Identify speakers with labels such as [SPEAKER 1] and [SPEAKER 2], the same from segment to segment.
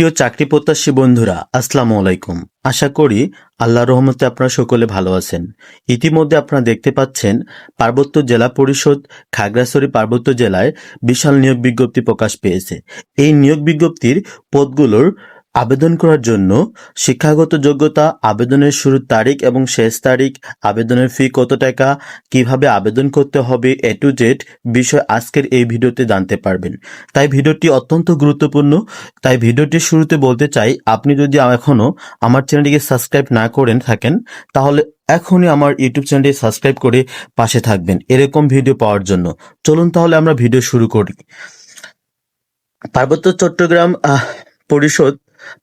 [SPEAKER 1] প্রিয় চাকরি প্রত্যাশী বন্ধুরা, আসসালামু আলাইকুম। আশা করি আল্লাহ রহমতে আপনারা সকলে ভালো আছেন। ইতিমধ্যে আপনারা দেখতে পাচ্ছেন, পার্বত্য জেলা পরিষদ খাগড়াছড়ি পার্বত্য জেলায় বিশাল নিয়োগ বিজ্ঞপ্তি প্রকাশ পেয়েছে। এই নিয়োগ বিজ্ঞপ্তির পদগুলোর আবেদন করার জন্য শিক্ষাগত যোগ্যতা, আবেদনের শুরুর তারিখ এবং শেষ তারিখ, আবেদনের ফি কত টাকা, কীভাবে আবেদন করতে হবে, এ টু জেড বিষয় আজকের এই ভিডিওতে জানতে পারবেন। তাই ভিডিওটি অত্যন্ত গুরুত্বপূর্ণ। তাই ভিডিওটির শুরুতে বলতে চাই, আপনি যদি এখনও আমার চ্যানেলটিকে সাবস্ক্রাইব না করেন থাকেন, তাহলে এখনই আমার ইউটিউব চ্যানেলটি সাবস্ক্রাইব করে পাশে থাকবেন এরকম ভিডিও পাওয়ার জন্য। চলুন তাহলে আমরা ভিডিও শুরু করি। পার্বত্য চট্টগ্রাম পরিষদ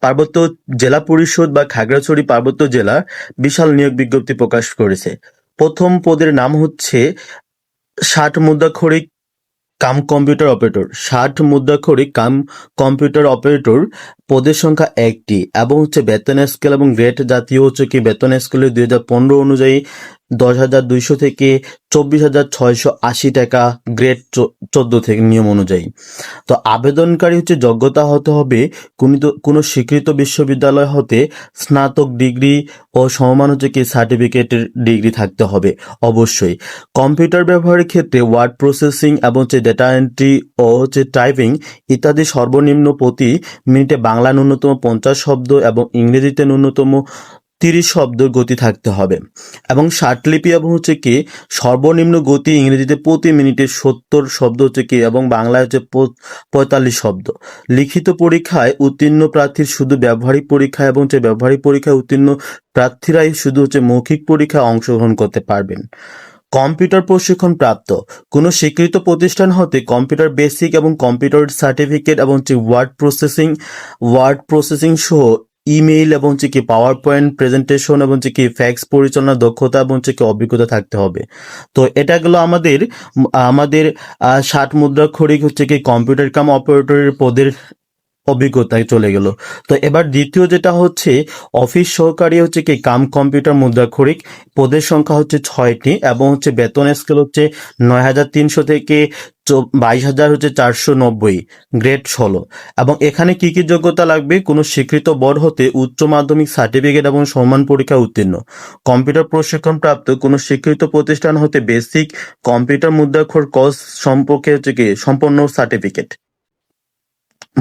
[SPEAKER 1] পার্বত্য জেলা পরিষদ বা খাগড়াছড়ি পার্বত্য জেলা বিশাল নিয়োগ বিজ্ঞপ্তি প্রকাশ করেছে। প্রথম পদের নাম হচ্ছে ষাট মুদ্রাক্ষরিক কাম কম্পিউটার অপারেটর। ষাট মুদ্রাক্ষরিক কাম কম্পিউটার অপারেটর পদের সংখ্যা একটি এবং হচ্ছে বেতন স্কেল এবং গ্রেড জাতীয় হচ্ছে কি? বেতন স্কেলের দুই হাজার পনেরো অনুযায়ী দশ হাজার দুইশো থেকে চব্বিশ হাজার ছয়শো আশি টাকা গ্রেড চোদ্দ থেকে নিয়ম অনুযায়ী। তো আবেদনকারী হচ্ছে যোগ্যতা হতে হবে কোনো কোনো স্বীকৃত বিশ্ববিদ্যালয় হতে স্নাতক ডিগ্রি ও সমমান হচ্ছে কি সার্টিফিকেটের ডিগ্রি থাকতে হবে, অবশ্যই। কম্পিউটার ব্যবহারের ক্ষেত্রে ওয়ার্ড প্রসেসিং এবং হচ্ছে ডেটা এন্ট্রি ও হচ্ছে টাইপিং ইত্যাদি সর্বনিম্ন প্রতি মিনিটে বাংলা ন্যূনতম পঞ্চাশ শব্দ এবং ইংরেজিতে ন্যূনতম তিরিশ শব্দ গতি থাকতে হবে। এবং ষাটলিপি এবং হচ্ছে কি, সর্বনিম্ন গতি ইংরেজিতে প্রতি মিনিটে সত্তর শব্দ হচ্ছে কি এবং বাংলায় হচ্ছে পঁয়তাল্লিশ শব্দ। লিখিত পরীক্ষায় উত্তীর্ণ প্রার্থীর শুধু ব্যবহারিক পরীক্ষা এবং হচ্ছে ব্যবহারিক পরীক্ষায় উত্তীর্ণ প্রার্থীরাই শুধু হচ্ছে মৌখিক পরীক্ষায় অংশগ্রহণ করতে পারবেন। কম্পিউটার প্রশিক্ষণ প্রাপ্ত। কোনো স্বীকৃত প্রতিষ্ঠান হতে কম্পিউটার বেসিক এবং কম্পিউটার সার্টিফিকেট এবং ওয়ার্ড প্রসেসিং ওয়ার্ড প্রসেসিং সহ ইমেইল এবং হচ্ছে কি পাওয়ার পয়েন্ট প্রেজেন্টেশন এবং হচ্ছে কি ফ্যাক্স পরিচালনার দক্ষতা এবং হচ্ছে কি অভিজ্ঞতা থাকতে হবে। তো এটা গেলো আমাদের আমাদের ষাট মুদ্রাক্ষরিক হচ্ছে কি কম্পিউটার কাম অপারেটরের পদের অভিজ্ঞতায় চলে গেল। তো এবার দ্বিতীয় যেটা হচ্ছে অফিস সহকারী হচ্ছে কি কাম কম্পিউটার মুদ্রাক্ষরিক পদের সংখ্যা হচ্ছে ছয়টি এবং হচ্ছে বেতন স্কেল হচ্ছে নয় হাজার তিনশো থেকে বাইশ হাজার হচ্ছে চারশো নব্বই গ্রেড ষোলো। এবং এখানে কি কি যোগ্যতা লাগবে? কোনো স্বীকৃত বোর্ড হতে উচ্চ মাধ্যমিক সার্টিফিকেট এবং সম্মান পরীক্ষা উত্তীর্ণ। কম্পিউটার প্রশিক্ষণ প্রাপ্ত কোনো স্বীকৃত প্রতিষ্ঠান হতে বেসিক কম্পিউটার মুদ্রাক্ষর কোর্স সম্পর্কে হচ্ছে কি? সম্পন্ন সার্টিফিকেট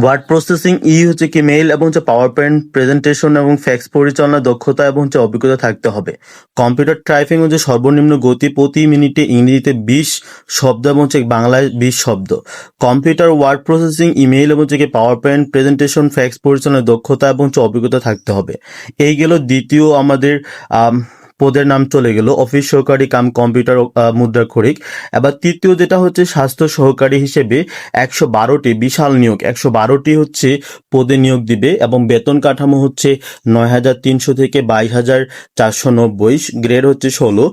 [SPEAKER 1] ওয়ার্ড প্রসেসিং ই হচ্ছে কি মেইল এবং হচ্ছে পাওয়ার পয়েন্ট প্রেজেন্টেশন এবং ফ্যাক্স পরিচালনা দক্ষতা এবং হচ্ছে অভিজ্ঞতা থাকতে হবে। কম্পিউটার টাইপিং হচ্ছে সর্বনিম্ন গতি প্রতি মিনিটে ইংরেজিতে বিশ শব্দ এবং হচ্ছে বাংলায় বিশ শব্দ। কম্পিউটার ওয়ার্ড প্রসেসিং ইমেইল এবং হচ্ছে কি পাওয়ার পয়েন্ট প্রেজেন্টেশন ফ্যাক্স পরিচালনার দক্ষতা এবং হচ্ছে অভিজ্ঞতা থাকতে হবে। এই গেল দ্বিতীয় আমাদের আম, পদের নাম চলে গেল অফিস সহকারী কাম কম্পিউটার মুদ্রা মুদ্রাক্ষরিক এবার তৃতীয় যেটা হচ্ছে স্বাস্থ্য সহকারী হিসেবে একশো বারোটি বিশাল নিয়োগ, একশো বারোটি হচ্ছে পদে নিয়োগ দিবে এবং বেতন কাঠামো হচ্ছে নয় হাজার তিনশো থেকে বাইশ হাজার চারশো নব্বই, গ্রেড হচ্ছে ষোলো।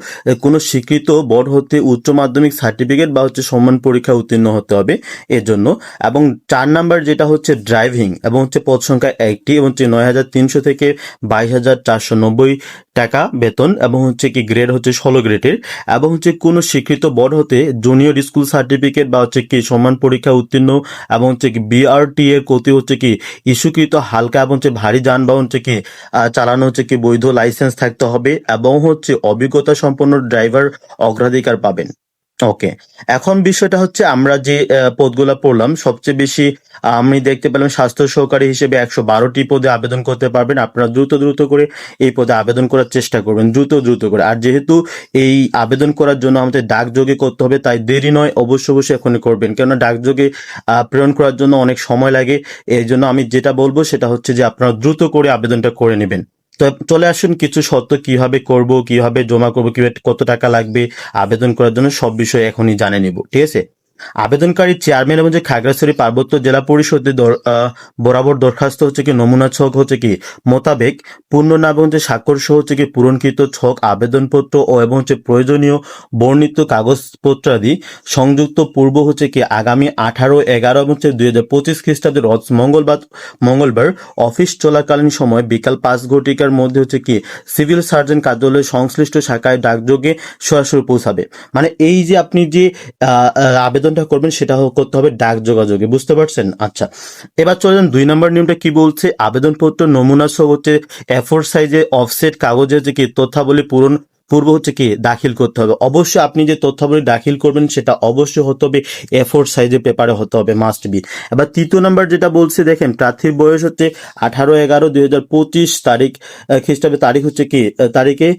[SPEAKER 1] কোনো স্বীকৃত বোর্ড হতে উচ্চ মাধ্যমিক সার্টিফিকেট বা হচ্ছে সম্মান পরীক্ষা উত্তীর্ণ হতে হবে এর জন্য এবং চার নাম্বার যেটা হচ্ছে ড্রাইভিং এবং হচ্ছে পদ সংখ্যা একটি এবং হচ্ছে নয় হাজার তিনশো থেকে বাইশ হাজার চারশো নব্বই টাকা বেতন। এবং হচ্ছে কি গ্রেড হচ্ছে ষোলো গ্রেডের এবং হচ্ছে কোনো স্বীকৃত বোর্ড হতে জুনিয়র স্কুল সার্টিফিকেট বা হচ্ছে কি সমান পরীক্ষা উত্তীর্ণ এবং হচ্ছে কি বিআরটি এর কতি হচ্ছে কি ইস্যুকৃত হালকা এবং হচ্ছে ভারী যানবাহন হচ্ছে কি চালানো হচ্ছে কি বৈধ লাইসেন্স থাকতে হবে এবং হচ্ছে অভিজ্ঞতা সম্পন্ন ড্রাইভার অগ্রাধিকার পাবেন। ওকে এখন বিষয়টা হচ্ছে আমরা যে পদগুলা পড়লাম, সবচেয়ে বেশি আমি দেখতে পেলাম স্বাস্থ্য সহকারী হিসেবে একশো বারোটি পদে আবেদন করতে পারবেন। আপনারা দ্রুত দ্রুত করে এই পদে আবেদন করার চেষ্টা করবেন, দ্রুত দ্রুত করে। আর যেহেতু এই আবেদন করার জন্য আমাদের ডাকযোগে করতে হবে, তাই দেরি নয় অবশ্য অবশ্যই এখনই করবেন। কেননা ডাকযোগে প্রেরণ করার জন্য অনেক সময় লাগে। এই জন্য আমি যেটা বলব সেটা হচ্ছে যে আপনারা দ্রুত করে আবেদনটা করে নেবেন। তো চলে আসুন, কিছু শর্ত কীভাবে করব, কীভাবে জমা করব, কীভাবে কত টাকা লাগবে, আবেদন করার জন্য সব বিষয় এখনই জানে নিব, ঠিক আছে? আবেদনকারী চেয়ারম্যান এবং যে খাগড়াছড়ি পার্বত্য জেলা পরিষদে দর- আহ, বরাবর দরখাস্ত হচ্ছে কি নমুনা ছক হচ্ছে কি মোতাবেক পূর্ণ নাম এবং যে স্বাক্ষর সহ হচ্ছে কি পূরণকৃত ছক আবেদনপত্র ও এবং হচ্ছে প্রয়োজনীয় বর্ণিত কাগজপত্রাদি সংযুক্ত পূর্ব হচ্ছে কি আগামী আঠারো এগারো এবং হচ্ছে দুই হাজার পঁচিশ খ্রিস্টাব্দে রথ মঙ্গলবার মঙ্গলবার অফিস চলাকালীন সময় বিকাল পাঁচ ঘটিকার মধ্যে হচ্ছে কি সিভিল সার্জন কার্যালয়ের সংশ্লিষ্ট শাখায় ডাকযোগে সরাসরি পৌঁছাবে। মানে এই যে আপনি যে আবেদন আবেদনটা করবেন সেটা করতে হবে ডাক যোগাযোগে, বুঝতে পারছেন? আচ্ছা এবার চলে যান দুই নম্বর নিয়মটা কি বলছে? আবেদনপত্র, নমুনা সহ হচ্ছে এফোর সাইজে অফসেট কাগজের যে কি তথ্যাবলী পূরণ পূর্ব হচ্ছে কি দাখিল করতে হবে। অবশ্যই আপনি যে তথ্যাবলী দাখিল করবেন, সেটা অবশ্যই হতে হবে। এফোর সাইজে পেপারে হতে হবে মাস্ট বি এবার তৃতীয় নাম্বার যেটা বলছে, দেখেন, প্রার্থীর বয়স হচ্ছে আঠারো এগারো দুই তারিখ খ্রিস্টাব্দে তারিখ হচ্ছে কি তারিখে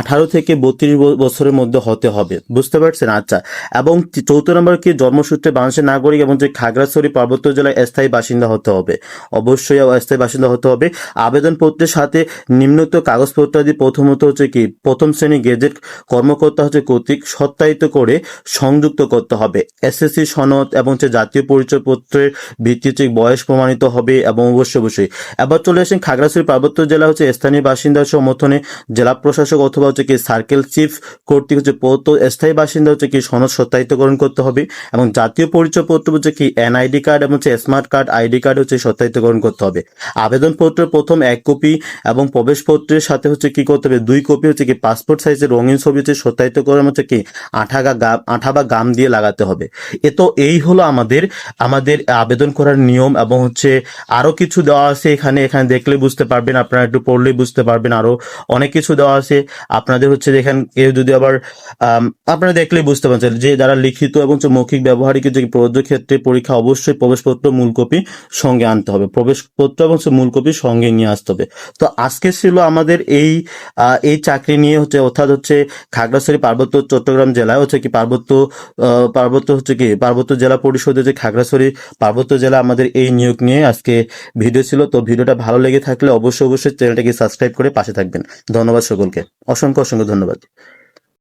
[SPEAKER 1] আঠারো থেকে বত্রিশ বছরের মধ্যে হতে হবে। বুঝতে পারছেন? আচ্ছা। এবং চৌথ নম্বর কি, জন্মসূত্রে বাংলাদেশের নাগরিক এবং যে খাগড়াছড়ি পার্বত্য জেলায় স্থায়ী বাসিন্দা হতে হবে। অবশ্যই স্থায়ী বাসিন্দা হতে হবে। আবেদনপত্রের সাথে নিম্নত কাগজপত্রাদি প্রথমত হচ্ছে কি, প্রথম শ্রেণি গেজেট কর্মকর্তা হচ্ছে কর্তৃক সত্যায়িত করে সংযুক্ত করতে হবে। এসএসসি সনদ এবং হচ্ছে জাতীয় পরিচয়পত্রের ভিত্তিতে বয়স প্রমাণিত হবে এবং অবশ্যই অবশ্যই। এবার চলে আসেন খাগড়াছড়ি পার্বত্য জেলা হচ্ছে স্থানীয় বাসিন্দার সমর্থনে জেলা প্রশাসক অথবা হচ্ছে কি সার্কেল চিফ কর্তৃক হচ্ছে পত স্থায়ী বাসিন্দা হচ্ছে কি সনদ সত্যায়িতকরণ করতে হবে এবং জাতীয় পরিচয়পত্র হচ্ছে কি এনআইডি কার্ড এবং হচ্ছে স্মার্ট কার্ড, আইডি কার্ড হচ্ছে সত্যায়িতকরণ করতে হবে। আবেদনপত্রের প্রথম এক কপি এবং প্রবেশপত্রের সাথে হচ্ছে কি করতে হবে? দুই কপি হচ্ছে কি পাসপোর্ট সাইজের রঙিন ছবি হচ্ছে সত্যায়িতকরণ হচ্ছে কি আঠা গা আঠা বা গাম দিয়ে লাগাতে হবে। এ তো এই হলো আমাদের আমাদের আবেদন করার নিয়ম এবং হচ্ছে আরও কিছু দেওয়া আছে এখানে। এখানে দেখলে বুঝতে পারবেন, আপনারা একটু পড়লেই বুঝতে পারবেন আরও অনেক কিছু দেওয়া আছে। আপনাদের হচ্ছে দেখেন, কেউ যদি আবার আপনারা দেখলেই বুঝতে পারছেন যে যারা লিখিত এবং মৌখিক ব্যবহারিক যে প্রযোজ্য ক্ষেত্রে পরীক্ষা, অবশ্যই প্রবেশপত্র মূল কপি সঙ্গে আনতে হবে। প্রবেশপত্র এবং মূল কপি সঙ্গে নিয়ে আসতে হবে। তো আজকে ছিল আমাদের এই এই চাকরি নিয়ে হচ্ছে অর্থাৎ হচ্ছে খাগড়াছড়ি পার্বত্য চট্টগ্রাম জেলায় হচ্ছে কি পার্বত্য পার্বত্য হচ্ছে কি পার্বত্য জেলা পরিষদের যে খাগড়াছড়ি পার্বত্য জেলা আমাদের এই নিয়োগ নিয়ে আজকে ভিডিও ছিল। তো ভিডিওটা ভালো লেগে থাকলে অবশ্যই অবশ্যই চ্যানেলটাকে সাবস্ক্রাইব করে পাশে থাকবেন। ধন্যবাদ সকলকে। অসংখ্য অসংখ্য ধন্যবাদ।